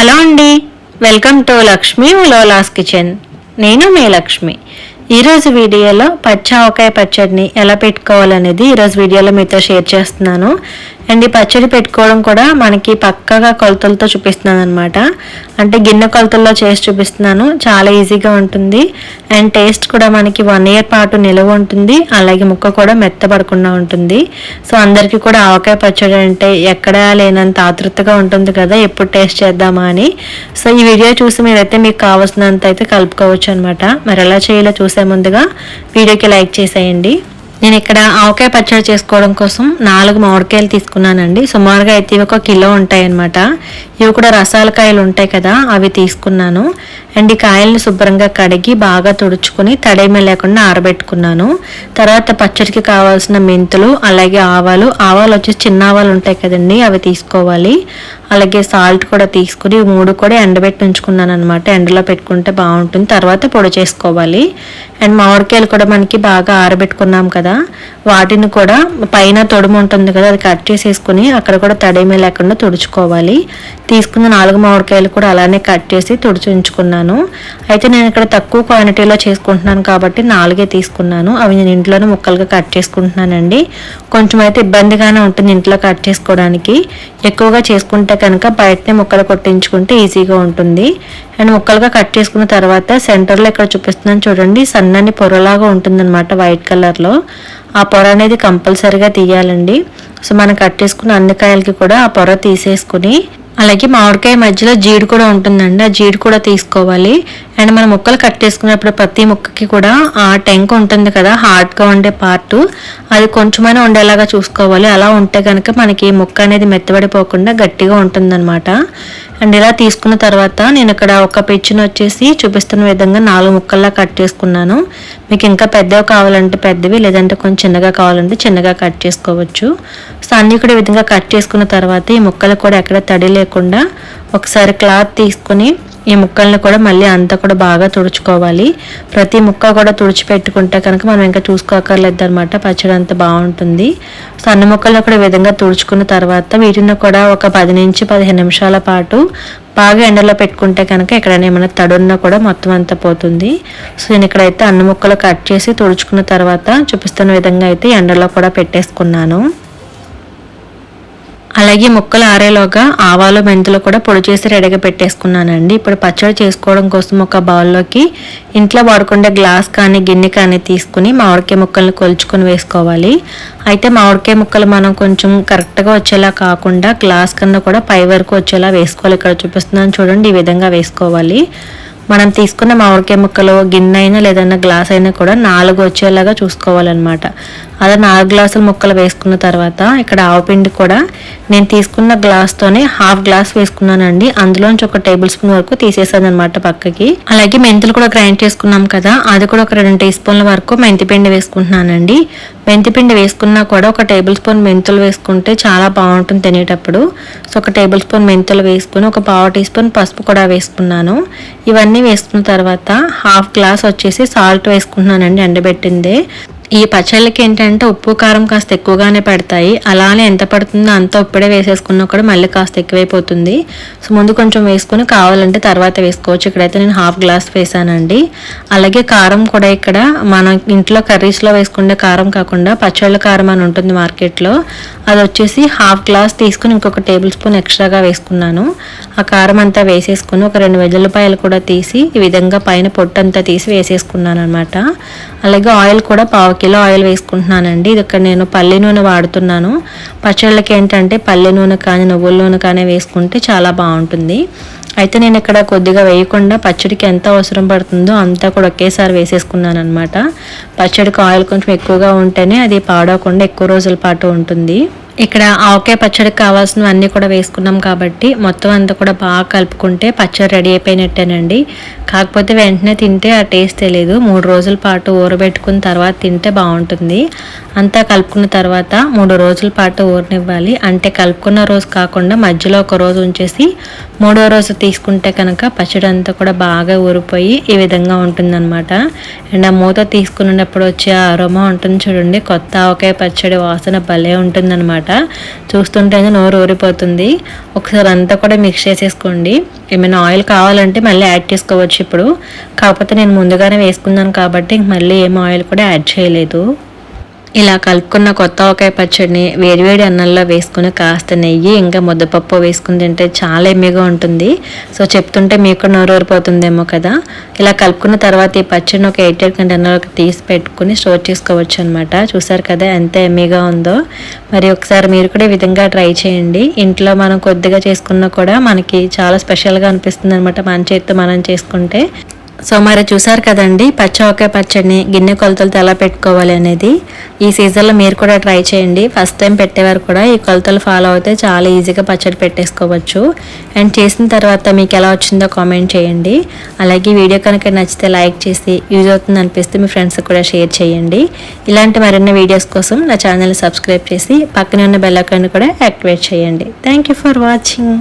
Hello అండి. Welcome to Lakshmi ఉలోలాస్ kitchen. నేను మీ లక్ష్మి. ఈరోజు వీడియోలో పచ్చావకాయ పచ్చడిని ఎలా పెట్టుకోవాలనేది ఈరోజు వీడియోలో మీతో షేర్ చేస్తున్నాను. అండ్ ఈ పచ్చడి పెట్టుకోవడం కూడా మనకి పక్కగా కొలతలతో చూపిస్తున్నాను అనమాట అంటే గిన్నె కొలతల్లో చేసి చూపిస్తున్నాను. చాలా ఈజీగా ఉంటుంది. అండ్ టేస్ట్ కూడా మనకి వన్ ఇయర్ పాటు నిలవ ఉంటుంది. అలాగే ముక్క కూడా మెత్తపడకుండా ఉంటుంది. సో అందరికీ కూడా ఆవకాయ పచ్చడి అంటే ఎక్కడా లేనంత ఆతృతగా ఉంటుంది కదా ఎప్పుడు టేస్ట్ చేద్దామా అని. సో ఈ వీడియో చూసి మీరైతే మీకు కావాల్సినంత అయితే కలుపుకోవచ్చు అనమాట మరి ఎలా చేయాలో చూసే ముందుగా వీడియోకి లైక్ చేసేయండి. నేను ఇక్కడ ఆవకాయ పచ్చడి చేసుకోవడం కోసం నాలుగు మామిడికాయలు తీసుకున్నానండి. సుమారుగా అయితే ఇవి ఒక కిలో ఉంటాయన్నమాట. ఇవి కూడా రసాల కాయలు ఉంటాయి కదా అవి తీసుకున్నాను. అండ్ ఈ కాయల్ని శుభ్రంగా కడిగి బాగా తుడుచుకుని తడేమే లేకుండా ఆరబెట్టుకున్నాను. తర్వాత పచ్చడికి కావాల్సిన మెంతులు అలాగే ఆవాలు. ఆవాలు వచ్చేసి చిన్న ఆవాలు ఉంటాయి కదండి అవి తీసుకోవాలి. అలాగే సాల్ట్ కూడా తీసుకుని మూడు కూడా ఎండబెట్టి ఉంచుకున్నాను అనమాట ఎండలో పెట్టుకుంటే బాగుంటుంది. తర్వాత పొడి చేసుకోవాలి. అండ్ మామిడికాయలు కూడా మనకి బాగా ఆరబెట్టుకున్నాం కదా వాటిని కూడా పైన తొడుము ఉంటుంది కదా అది కట్ చేసేసుకుని అక్కడ కూడా తడేమే లేకుండా తుడుచుకోవాలి. తీసుకున్న నాలుగు మామిడికాయలు కూడా అలానే కట్ చేసి తుడిచి ఉంచుకున్నాను. అయితే నేను ఇక్కడ తక్కువ క్వాంటిటీలో చేసుకుంటున్నాను కాబట్టి నాలుగే తీసుకున్నాను. అవి నేను ఇంట్లోనే ముక్కలుగా కట్ చేసుకుంటున్నానండి. కొంచెం అయితే ఇబ్బందిగానే ఉంటుంది ఇంట్లో కట్ చేసుకోవడానికి. ఎక్కువగా చేసుకుంటే కనుక బయటనే ముక్కలు కొట్టించుకుంటే ఈజీగా ఉంటుంది. అండ్ ముక్కలుగా కట్ చేసుకున్న తర్వాత సెంటర్లో ఇక్కడ చూపిస్తున్నాను చూడండి సన్నని పొరలాగా ఉంటుందన్నమాట వైట్ కలర్లో ఆ పొర అనేది కంపల్సరిగా తీయాలండి. సో మనం కట్ చేసుకున్న అన్ని కాయలకి కూడా ఆ పొర తీసేసుకుని అలాగే మామిడికాయ మధ్యలో జీడి కూడా ఉంటుందండి. ఆ జీడి కూడా తీసుకోవాలి. అండ్ మనం ముక్కలు కట్ చేసుకున్నప్పుడు ప్రతి ముక్కకి కూడా ఆ టెంక్ ఉంటుంది కదా హార్డ్గా ఉండే పార్ట్. అది కొంచెమైనా ఉండేలాగా చూసుకోవాలి. అలా ఉంటే కనుక మనకి ముక్క అనేది మెత్తబడిపోకుండా గట్టిగా ఉంటుందన్నమాట. అండ్ ఇలా తీసుకున్న తర్వాత నేను ఇక్కడ ఒక పెచ్చును వచ్చేసి చూపిస్తున్న విధంగా నాలుగు ముక్కల్లా కట్ చేసుకున్నాను. మీకు ఇంకా పెద్దవి కావాలంటే పెద్దవి లేదంటే కొంచెం చిన్నగా కావాలంటే చిన్నగా కట్ చేసుకోవచ్చు. సో అన్ని కూడా విధంగా కట్ చేసుకున్న తర్వాత ఈ ముక్కలు కూడా ఎక్కడ తడి లేకుండా ఒకసారి క్లాత్ తీసుకుని ఈ ముక్కల్ని కూడా మళ్ళీ అంతా కూడా బాగా తుడుచుకోవాలి. ప్రతి ముక్క కూడా తుడిచిపెట్టుకుంటే కనుక మనం ఇంకా చూసుకోకర్లేదు అనమాట పచ్చడి అంత బాగుంటుంది. సో అన్ని ముక్కలను కూడా విధంగా తుడుచుకున్న తర్వాత వీటిని కూడా ఒక పది నుంచి పదిహేను నిమిషాల పాటు బాగా ఎండలో పెట్టుకుంటే కనుక ఎక్కడైనా ఏమైనా తడున్నా కూడా మొత్తం అంతా పోతుంది. సో నేను ఇక్కడైతే అన్న ముక్కలు కట్ చేసి తుడుచుకున్న తర్వాత చూపిస్తున్న విధంగా అయితే ఎండలో కూడా పెట్టేసుకున్నాను. అలాగే ముక్కలు ఆరేలోగా ఆవాలు మెంతులు కూడా పొడి చేసి రెడీగా పెట్టేసుకున్నానండి. ఇప్పుడు పచ్చడి చేసుకోవడం కోసం ఒక బౌల్లోకి ఇంట్లో వాడుకుండే గ్లాస్ కానీ గిన్నె కానీ తీసుకుని మామిడికాయ ముక్కల్ని కొలుచుకొని వేసుకోవాలి. అయితే మామిడికాయ ముక్కలు మనం కొంచెం కరెక్ట్గా వచ్చేలా కాకుండా గ్లాస్ కన్నా కూడా పై వరకు వచ్చేలా వేసుకోవాలి. ఇక్కడ చూపిస్తున్నాను చూడండి ఈ విధంగా వేసుకోవాలి. మనం తీసుకున్న మామిడికాయ ముక్కలు గిన్నె అయినా లేదన్నా గ్లాస్ అయినా కూడా నాలుగు వచ్చేలాగా చూసుకోవాలన్నమాట. అలా నాలుగు గ్లాసులు ముక్కలు వేసుకున్న తర్వాత ఇక్కడ ఆవపిండి కూడా నేను తీసుకున్న గ్లాస్తోనే హాఫ్ గ్లాస్ వేసుకున్నానండి. అందులోంచి ఒక టేబుల్ స్పూన్ వరకు తీసేసాను అనమాట పక్కకి. అలాగే మెంతులు కూడా గ్రైండ్ చేసుకున్నాం కదా అది కూడా ఒక రెండు టీ స్పూన్ల వరకు మెంతిపిండి వేసుకుంటున్నానండి. మెంతిపిండి వేసుకున్నా కూడా ఒక టేబుల్ స్పూన్ మెంతులు వేసుకుంటే చాలా బాగుంటుంది తినేటప్పుడు. సో ఒక టేబుల్ స్పూన్ మెంతులు వేసుకుని ఒక పావు టీ స్పూన్ పసుపు కూడా వేసుకున్నాను. ఇవన్నీ వేసుకున్న తర్వాత హాఫ్ గ్లాస్ వచ్చేసి సాల్ట్ వేసుకుంటున్నానండి ఎండబెట్టిందే. ఈ పచ్చళ్ళకి ఏంటంటే ఉప్పు కారం కాస్త ఎక్కువగానే పడతాయి. అలానే ఎంత పడుతుందో అంత ఉప్పుడే వేసేసుకున్నా కూడా మళ్ళీ కాస్త ఎక్కువైపోతుంది. సో ముందు కొంచెం వేసుకుని కావాలంటే తర్వాత వేసుకోవచ్చు. ఇక్కడైతే నేను హాఫ్ గ్లాస్ వేసానండి. అలాగే కారం కూడా ఇక్కడ మన ఇంట్లో కర్రీస్లో వేసుకునే కారం కాకుండా పచ్చళ్ళ కారం అని ఉంటుంది మార్కెట్లో. అది వచ్చేసి హాఫ్ గ్లాస్ తీసుకుని ఇంకొక టేబుల్ స్పూన్ ఎక్స్ట్రాగా వేసుకున్నాను. ఆ కారం అంతా వేసేసుకుని ఒక రెండు వెల్లుల్లిపాయలు కూడా తీసి ఈ విధంగా పైన పొట్టంతా తీసి వేసేసుకున్నాను అనమాట అలాగే ఆయిల్ కూడా పావు కిలో ఆయిల్ వేసుకుంటున్నానండి. ఇది ఇక్కడ నేను పల్లి నూనె వాడుతున్నాను. పచ్చళ్ళకి ఏంటంటే పల్లె నూనె కానీ నువ్వుల నూనె కానీ వేసుకుంటే చాలా బాగుంటుంది. అయితే నేను ఇక్కడ కొద్దిగా వేయకుండా పచ్చడికి ఎంత అవసరం పడుతుందో అంతా కూడా ఒకేసారి వేసేసుకున్నాను అనమాట పచ్చడికి ఆయిల్ కొంచెం ఎక్కువగా ఉంటేనే అది పాడవకుండా ఎక్కువ రోజుల పాటు ఉంటుంది. ఇక్కడ ఆవకాయ పచ్చడికి కావాల్సినవన్నీ కూడా వేసుకున్నాం కాబట్టి మొత్తం అంతా కూడా బాగా కలుపుకుంటే పచ్చడి రెడీ అయిపోయినట్టేనండి. కాకపోతే వెంటనే తింటే ఆ టేస్ట్ తెలియదు మూడు రోజుల పాటు ఊరబెట్టుకున్న తర్వాత తింటే బాగుంటుంది. అంతా కలుపుకున్న తర్వాత మూడు రోజుల పాటు ఊరనివ్వాలి. అంటే కలుపుకున్న రోజు కాకుండా మధ్యలో ఒక రోజు ఉంచేసి మూడో రోజు తీసుకుంటే కనుక పచ్చడి అంతా కూడా బాగా ఊరిపోయి ఈ విధంగా ఉంటుందన్నమాట. అండ్ ఆ మూత తీసుకున్నప్పుడు వచ్చే అరోమా ఉంటుంది చూడండి. కొత్త ఆవకాయ పచ్చడి వాసన భలే ఉంటుందన్నమాట. చూస్తుంటేనే నోరు ఊరిపోతుంది. ఒకసారి అంతా కూడా మిక్స్ చేసేసుకోండి. ఏమైనా ఆయిల్ కావాలంటే మళ్ళీ యాడ్ చేసుకోవచ్చు ఇప్పుడు. కాకపోతే నేను ముందుగానే వేసుకున్నాను కాబట్టి మళ్ళీ ఏం ఆయిల్ కూడా యాడ్ చేయలేదు. ఇలా కలుపుకున్న కొత్త ఆవకాయ పచ్చడిని వేడివేడి అన్నంలో వేసుకుని కాస్త నెయ్యి ఇంకా ముద్దపప్పు వేసుకుని తింటే చాలా ఎమ్మిగా ఉంటుంది. సో చెప్తుంటే మీకు నోరూరిపోతుందేమో కదా. ఇలా కలుపుకున్న తర్వాత ఈ పచ్చడిని ఒక ఎయిట్ ఎయిట్ కంటైనర్లోకి తీసి పెట్టుకుని స్టోర్ చేసుకోవచ్చు అనమాట చూసారు కదా ఎంత ఎమ్మిగా ఉందో. మరి ఒకసారి మీరు కూడా ఈ విధంగా ట్రై చేయండి. ఇంట్లో మనం కొద్దిగా చేసుకున్నా కూడా మనకి చాలా స్పెషల్గా అనిపిస్తుంది అనమాట మన చేతితో మనం చేసుకుంటే. సో మరి చూసారు కదండి పచ్చవకాయ పచ్చడిని గిన్నె కొలతలతో ఎలా పెట్టుకోవాలి అనేది. ఈ సీజన్లో మీరు కూడా ట్రై చేయండి. ఫస్ట్ టైం పెట్టేవారు కూడా ఈ కొలతలు ఫాలో అయితే చాలా ఈజీగా పచ్చడి పెట్టేసుకోవచ్చు. అండ్ చేసిన తర్వాత మీకు ఎలా వచ్చిందో కామెంట్ చేయండి. అలాగే వీడియో కనుక నచ్చితే లైక్ చేసి యూజ్ అవుతుంది అనిపిస్తే మీ ఫ్రెండ్స్కి కూడా షేర్ చేయండి. ఇలాంటి మరిన్ని వీడియోస్ కోసం నా ఛానల్ సబ్స్క్రైబ్ చేసి పక్కనే ఉన్న బెల్ ఐకాన్ కూడా యాక్టివేట్ చేయండి. Thank you for watching.